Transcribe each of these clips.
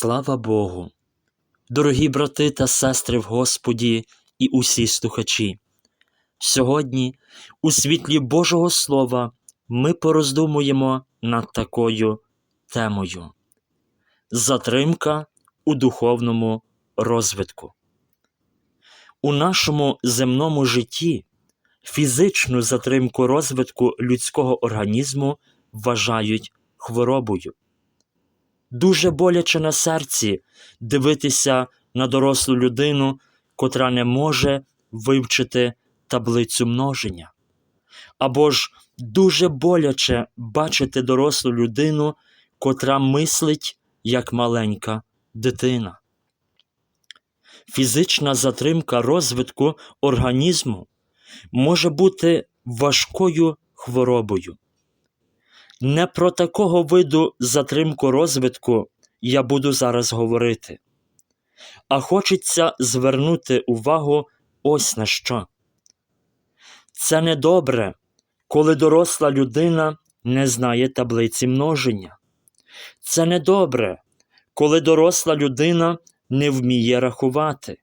Слава Богу! Дорогі брати та сестри в Господі і усі слухачі. Сьогодні, у світлі Божого Слова, ми пороздумуємо над такою темою Затримка у духовному розвитку. У нашому земному житті фізичну затримку розвитку людського організму вважають хворобою. Дуже боляче на серці дивитися на дорослу людину, котра не може вивчити таблицю множення. Або ж дуже боляче бачити дорослу людину, котра мислить як маленька дитина. Фізична затримка розвитку організму може бути важкою хворобою. Не про такого виду затримку розвитку я буду зараз говорити, а хочеться звернути увагу ось на що. Це недобре, коли доросла людина не знає таблиці множення. Це недобре, коли доросла людина не вміє рахувати.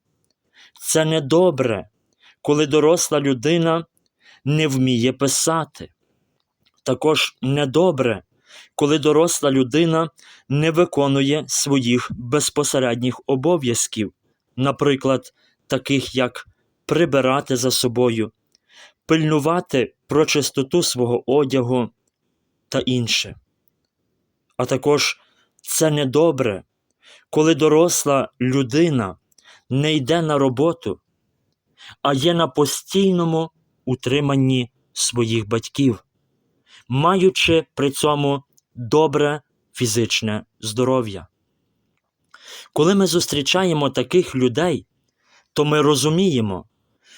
Це недобре, коли доросла людина не вміє писати. Також недобре, коли доросла людина не виконує своїх безпосередніх обов'язків, наприклад, таких як прибирати за собою, пильнувати про чистоту свого одягу та інше. А також це недобре, коли доросла людина не йде на роботу, а є на постійному утриманні своїх батьків маючи при цьому добре фізичне здоров'я. Коли ми зустрічаємо таких людей, то ми розуміємо,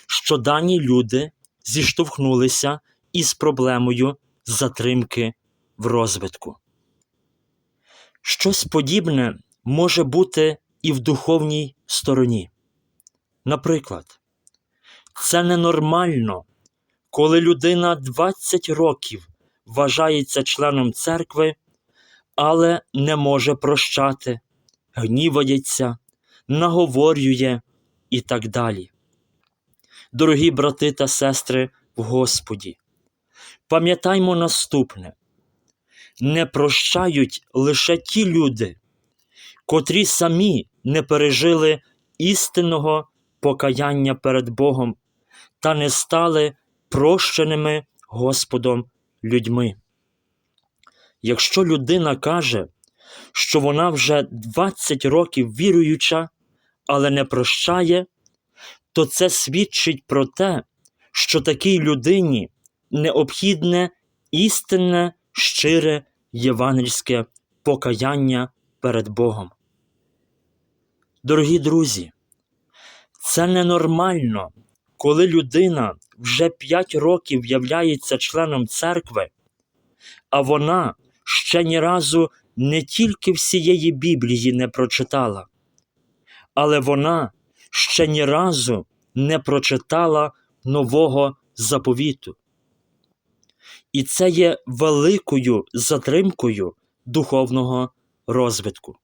що дані люди зіштовхнулися із проблемою затримки в розвитку. Щось подібне може бути і в духовній стороні. Наприклад, це ненормально, коли людина 20 років вважається членом церкви, але не може прощати, гнівається, наговорює і так далі. Дорогі брати та сестри в Господі, пам'ятаймо наступне: не прощають лише ті люди, котрі самі не пережили істинного покаяння перед Богом та не стали прощеними Господом людьми. Якщо людина каже, що вона вже 20 років віруюча, але не прощає, то це свідчить про те, що такій людині необхідне істинне, щире євангельське покаяння перед Богом. Дорогі друзі, це ненормально, коли людина вже 5 років являється членом церкви, а вона ще ні разу не тільки всієї Біблії не прочитала, але вона ще ні разу не прочитала нового заповіту. І це є великою затримкою духовного розвитку.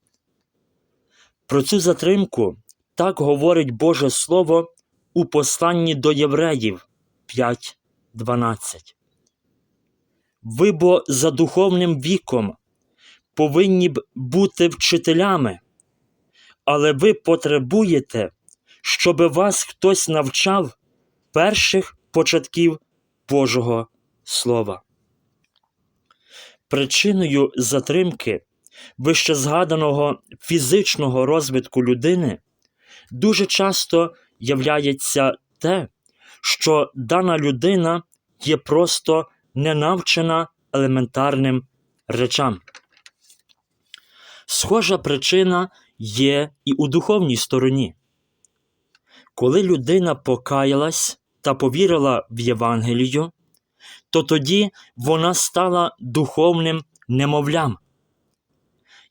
Про цю затримку так говорить Боже Слово у посланні до євреїв 5.12. Ви бо за духовним віком повинні б бути вчителями, але ви потребуєте, щоб вас хтось навчав перших початків Божого Слова. Причиною затримки вищезгаданого фізичного розвитку людини дуже часто являється те, що дана людина є просто не навчена елементарним речам. Схожа причина є і у духовній стороні. Коли людина покаялась та повірила в Євангелію, то тоді вона стала духовним немовлям.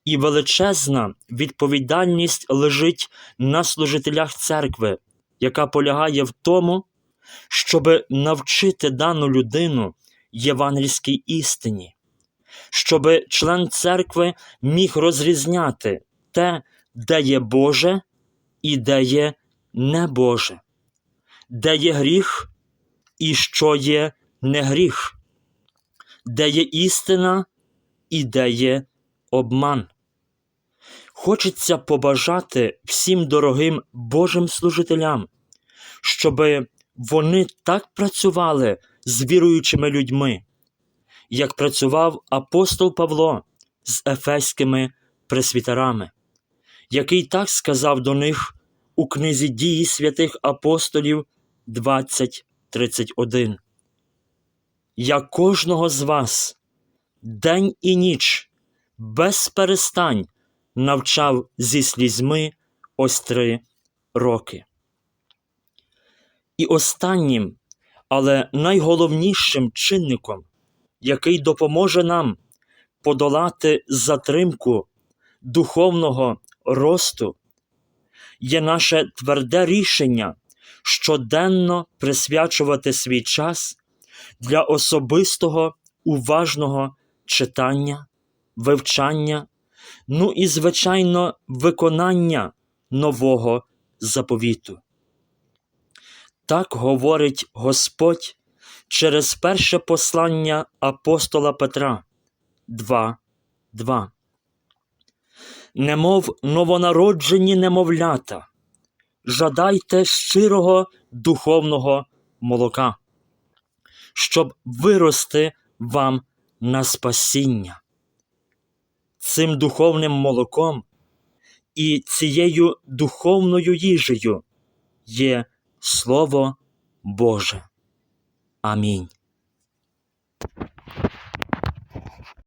І величезна відповідальність лежить на служителях церкви, яка полягає в тому, щоб навчити дану людину євангельській істині, щоб член церкви міг розрізняти те, де є Боже і де є не Боже, де є гріх і що є не гріх, де є істина і де є обман. Хочеться побажати всім дорогим Божим служителям, щоби вони так працювали з віруючими людьми, як працював апостол Павло з ефеськими пресвітерами, який так сказав до них у книзі дії святих апостолів 20.31. Я кожного з вас день і ніч без перестань навчав зі слізьми ось три роки. І останнім, але найголовнішим чинником, який допоможе нам подолати затримку духовного росту, є наше тверде рішення щоденно присвячувати свій час для особистого уважного читання, вивчання, ну і, звичайно, виконання нового заповіту. Так говорить Господь через перше послання апостола Петра 2.2. Немов новонароджені немовлята, жадайте щирого духовного молока, щоб вирости вам на спасіння. Цим духовним молоком і цією духовною їжею є Слово Боже. Амінь.